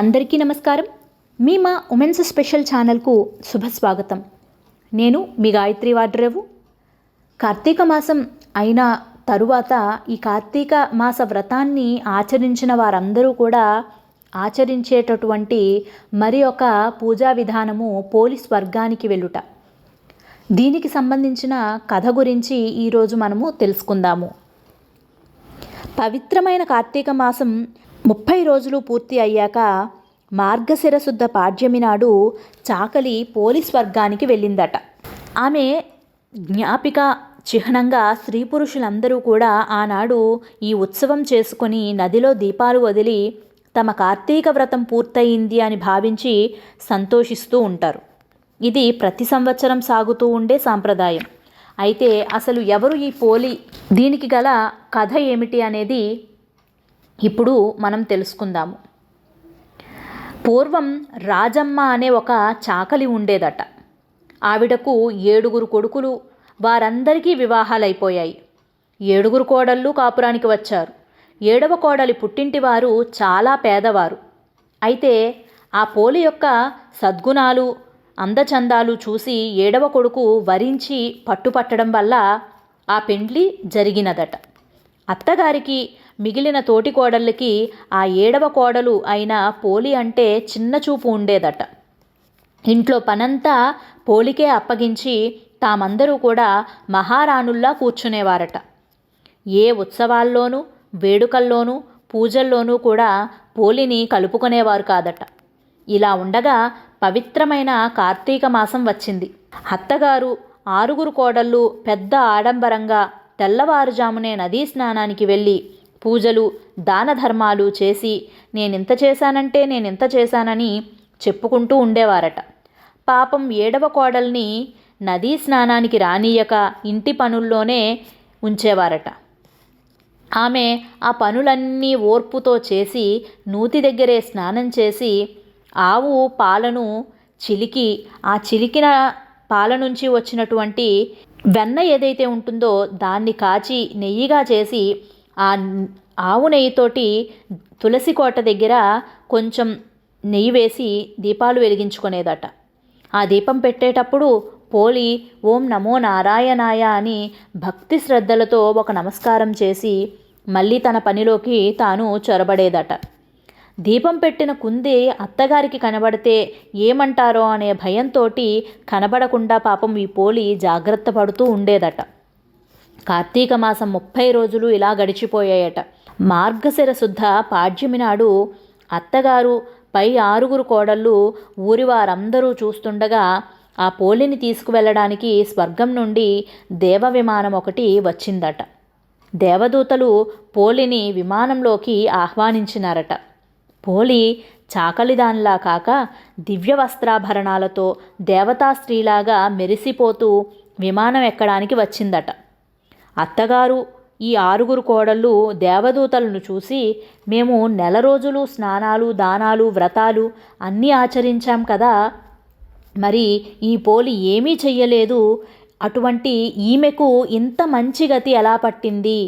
అందరికీ నమస్కారం. మీ మా ఉమెన్స్ స్పెషల్ ఛానల్కు శుభ స్వాగతం. నేను మీ గాయత్రి వాడ్రేవు. కార్తీక మాసం అయిన తరువాత ఈ కార్తీక మాస వ్రతాన్ని ఆచరించిన వారందరూ కూడా ఆచరించేటటువంటి మరి ఒక పూజా విధానము పోలీస్ వర్గానికి వెళ్ళుట. దీనికి సంబంధించిన కథ గురించి ఈరోజు మనము తెలుసుకుందాము. పవిత్రమైన కార్తీక మాసం ముప్పై రోజులు పూర్తి అయ్యాక మార్గశిర శుద్ధ పాడ్యమి నాడు చాకలి పోలీస్ వర్గానికి వెళ్ళిందట. ఆమె జ్ఞాపిక చిహ్నంగా స్త్రీ పురుషులందరూ కూడా ఆనాడు ఈ ఉత్సవం చేసుకుని నదిలో దీపాలు వదిలి తమ కార్తీక వ్రతం పూర్తయింది అని భావించి సంతోషిస్తూ ఉంటారు. ఇది ప్రతి సంవత్సరం సాగుతూ ఉండే సాంప్రదాయం. అయితే అసలు ఎవరు ఈ పోలి దీనికి గల కథ ఏమిటి అనేది ఇప్పుడు మనం తెలుసుకుందాము. పూర్వం రాజమ్మ అనే ఒక చాకలి ఉండేదట. ఆవిడకు ఏడుగురు కొడుకులు వారందరికీ వివాహాలైపోయాయి. ఏడుగురు కోడళ్ళు కాపురానికి వచ్చారు. ఏడవ కోడలి పుట్టింటి వారు చాలా పేదవారు. అయితే ఆ పోలి యొక్క సద్గుణాలు అందచందాలు చూసి ఏడవ కొడుకు వరించి పట్టుపట్టడం వల్ల ఆ పెండ్లి జరిగినదట. అత్తగారికి మిగిలిన తోటి కోడళ్ళకి ఆ ఏడవ కోడలు అయిన పోలి అంటే చిన్న చూపు ఉండేదట. ఇంట్లో పనంతా పోలికే అప్పగించి తామందరూ కూడా మహారాణుల్లా కూర్చునేవారట. ఏ ఉత్సవాల్లోనూ వేడుకల్లోనూ పూజల్లోనూ కూడా పోలిని కలుపుకునేవారు కాదట. ఇలా ఉండగా పవిత్రమైన కార్తీక మాసం వచ్చింది. అత్తగారు ఆరుగురు కోడళ్ళు పెద్ద ఆడంబరంగా తెల్లవారుజామునే నదీ స్నానానికి వెళ్ళి పూజలు దాన ధర్మాలు చేసి నేనింత చేశానంటే నేనింత చేశానని చెప్పుకుంటూ ఉండేవారట. పాపం ఏడవ కోడల్ని నదీ స్నానానికి రానీయక ఇంటి పనుల్లోనే ఉంచేవారట. ఆమె ఆ పనులన్నీ ఓర్పుతో చేసి నూతి దగ్గరే స్నానం చేసి ఆవు పాలను చిలికి ఆ చిలికిన పాల నుంచి వచ్చినటువంటి వెన్న ఏదైతే ఉంటుందో దాన్ని కాచి నెయ్యిగా చేసి ఆ ఆవు నెయ్యితోటి తులసి కోట దగ్గర కొంచెం నెయ్యి వేసి దీపాలు వెలిగించుకునేదట. ఆ దీపం పెట్టేటప్పుడు పోలి ఓం నమో నారాయణాయ అని భక్తి శ్రద్ధలతో ఒక నమస్కారం చేసి మళ్ళీ తన పనిలోకి తాను చొరబడేదట. దీపం పెట్టిన కుంది అత్తగారికి కనబడితే ఏమంటారో అనే భయంతో కనబడకుండా పాపం ఈ పోలి జాగ్రత్త పడుతూ ఉండేదట. కార్తీక మాసం ముప్పై రోజులు ఇలా గడిచిపోయాయట. మార్గశిర శుద్ధ పాడ్యమి నాడు అత్తగారు పై ఆరుగురు కోడళ్ళు ఊరి వారందరూ చూస్తుండగా ఆ పోలిని తీసుకువెళ్ళడానికి స్వర్గం నుండి దేవ విమానం ఒకటి వచ్చిందట. దేవదూతలు పోలిని విమానంలోకి ఆహ్వానించినారట. పోలి చాకలిదాన్లా కాక దివ్య వస్త్రాభరణాలతో దేవతా స్త్రీలాగా మెరిసిపోతూ విమానం ఎక్కడానికి వచ్చిందట. అత్తగారు ఈ ఆరుగురు కోడళ్ళు దేవదూతలను చూసి మేము నెల రోజులు స్నానాలు దానాలు వ్రతాలు అన్నీ ఆచరించాం కదా. మరి ఈ పోలి ఏమీ చెయ్యలేదు. అటువంటి ఈమెకు ఇంత మంచి గతి ఎలా పట్టింది?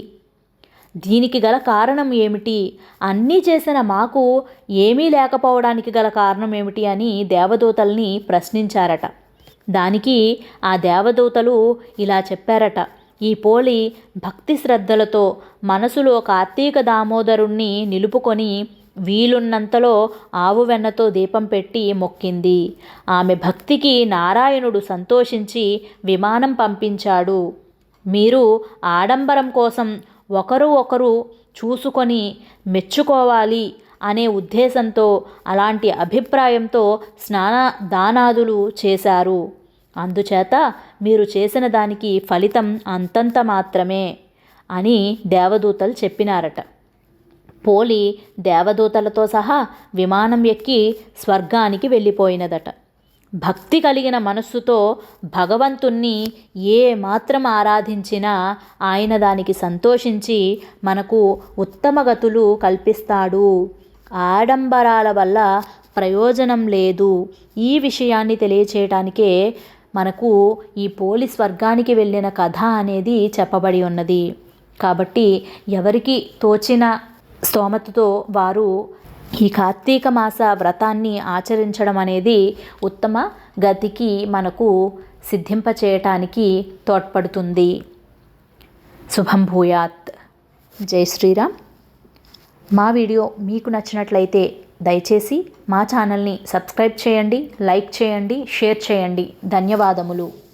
దీనికి గల కారణం ఏమిటి? అన్నీ చేసిన మాకు ఏమీ లేకపోవడానికి గల కారణం ఏమిటి అని దేవదూతల్ని ప్రశ్నించారట. దానికి ఆ దేవదూతలు ఇలా చెప్పారట. ఈ పోలి భక్తి శ్రద్ధలతో మనసులో కార్తీక దామోదరుణ్ణి నిలుపుకొని వీలున్నంతలో ఆవు వెన్నతో దీపం పెట్టి మొక్కింది. ఆమె భక్తికి నారాయణుడు సంతోషించి విమానం పంపించాడు. మీరు ఆడంబరం కోసం ఒకరు ఒకరు చూసుకొని మెచ్చుకోవాలి అనే ఉద్దేశంతో అలాంటి అభిప్రాయంతో స్నాన దానాదులు చేశారు. అందుచేత మీరు చేసిన దానికి ఫలితం అంతంత మాత్రమే అని దేవదూతలు చెప్పినారట. పోలి దేవదూతలతో సహా విమానం ఎక్కి స్వర్గానికి వెళ్ళిపోయినదట. భక్తి కలిగిన మనస్సుతో భగవంతుణ్ణి ఏ మాత్రం ఆరాధించినా ఆయన దానికి సంతోషించి మనకు ఉత్తమ గతులు కల్పిస్తాడు. ఆడంబరాల వల్ల ప్రయోజనం లేదు. ఈ విషయాన్ని తెలియచేయటానికే మనకు ఈ పోలీస్ వర్గానికి వెళ్ళిన కథ అనేది చెప్పబడి ఉన్నది. కాబట్టి ఎవరికి తోచిన స్తోమతతో వారు ఈ కార్తీక మాస వ్రతాన్ని ఆచరించడం అనేది ఉత్తమ గతికి మనకు సిద్ధింపచేయటానికి తోడ్పడుతుంది. శుభం భూయాత్. జై శ్రీరామ్. మా వీడియో మీకు నచ్చినట్లయితే దయచేసి మా ఛానల్ని సబ్స్క్రైబ్ చేయండి లైక్ చేయండి షేర్ చేయండి. ధన్యవాదములు.